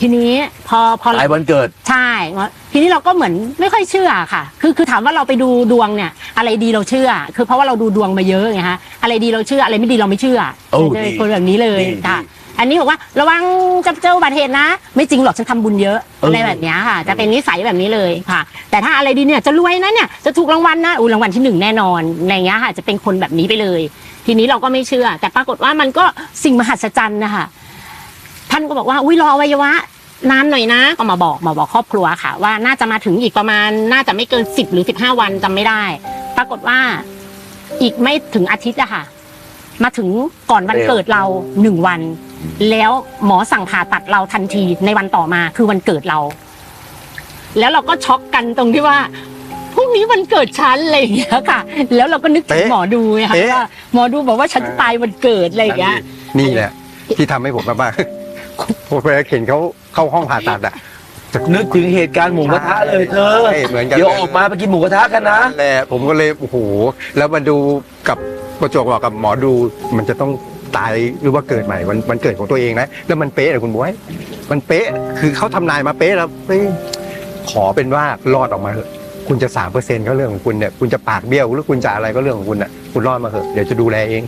ทีนี้พอพอตายวันเกิด ใช่ทีนี้เราก็เหมือนไม่ค่อยเชื่อค่ะ คือคือถามว่าเราไปดูดวงเนี่ย อะไรดีเราเชื่อ คือเพราะว่าเราดูดวงมาเยอะไงฮะอะไรดีเราเชื่ออะไรไม่ดีเราไม่เชื่อโอ้จะดีเป็นคนแบบนี้เลยดีค่ะดีอันนี้บอกว่าระวังจะเจออุบัติเหตุนะ ไม่จริงหรอกฉันทำบุญเยอะเออออะไรแบบเนี้ยค่ะ จะเป็นนิสัยแบบนี้เลยค่ะ แต่ถ้าอะไรดีเนี่ยจะรวยนะเนี่ยจะถูกรางวัลนะอุ้รางวัลที่หนึ่งแน่นอนในอย่างเงี้ยค่ะ จะเป็นคนแบบนี้ไปเลย ทีนี้เราก็ไม่เชื่อ แต่ปรากฏว่ามันก็สิ่งมหัศจรรย์นะคะ ท่านก็บอกว่าอุ้ยรออวัยวะนานหน่อยนะ ก็มาบอกมาบอกครอบครัวค่ะ ว่าน่าจะมาถึงอีกประมาณน่าจะไม่เกินสิบหรือสิบห้าวันจำไม่ได้ ปรากฏว่าอีกไม่ถึงอาทิตย์อะค่ะ มาถึงก่อนวันเร็วเกิดเราหนึ่งวัน แล้วหมอสั่งผ่าตัดเราทันทีในวันต่อมาคือวันเกิดเรา แล้วเราก็ช็อกกันตรงที่ว่าพรุ่งนี้วันเกิดฉันอะไรอย่างเงี้ยค่ะ แล้วเราก็นึกถึงเป๊ะหมอดูไงค่ะเป๊ะว่าหมอดูบอกว่าฉันจะตายวันเกิดอะไรอย่างเงี้ยนี่แหละ ที่ทำให้ผมมากๆ ผมไปเห็นเขาเข้าห้องผ่าตัดอะ นึกถึงเหตุการณ์หมูกระทะเลยเธอใช่เหมือนกัน เดี๋ยวออกมาไปกินหมูกระทะกันนะ นั่นแหละผมก็เลยโอ้โหแล้วมาดูกับประจวบเหมาะกับหมอดูมันจะต้องตายหรือว่าเกิดใหม่วันวันเกิดของตัวเองนะแล้วมันเป๊ะเลยคุณบวยมันเป๊ะคือเขาทำนายมาเป๊ะแล้วเฮ้ยขอเป็นว่ารอดออกมาเถอะคุณจะสามเปอร์เซ็นต์ก็เรื่องของคุณเนี่ยคุณจะปากเบี้ยวหรือคุณจะอะไรก็เรื่องของคุณน่ะคุณรอดมาเถอะเดี๋ยวจะดูแลเอง